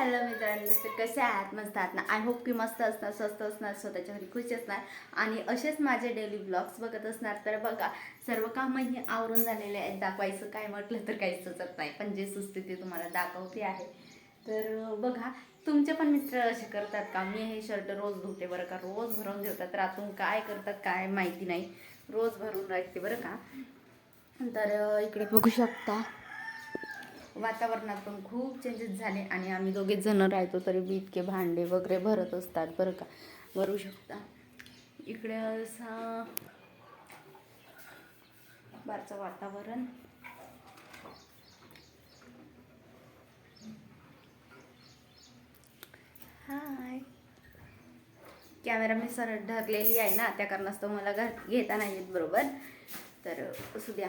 Hello मित्रांनो तर कसे आहात? मस्त आहात ना? आय होप की मस्त असणार स्वस्त असणार स्वतःच्या घरी खुश असणार. आणि असेच माझे डेली ब्लॉग्स बघत असणार. तर बघा सर्व कामही आवरून झालेले आहेत. दाखवायचं काय म्हटलं तर काही सुचत नाही. पण जे सुचते ते तुम्हाला दाखवते आहे. तर बघा तुमचे पण मित्र असे करतात का? मी हे शर्ट रोज धुते बरं का? रोज भरून ठेवतात रातून काय करतात काय माहिती नाही. रोज भरून राखते बरं का? तर इकडे बघू शकता. वातावरणात पण खूप चेंजेस झाले आणि आम्ही दोघेच जण राहतो तरी बी इतके भांडे वगैरे भरत असतात बरं का. भरू शकता. इकडे असा बारचं वातावरण. हाय कॅमेरा मी सरळ धरलेली आहे ना त्या कारणास्तव मला घर घेता नाही येत बरोबर. तर असू द्या.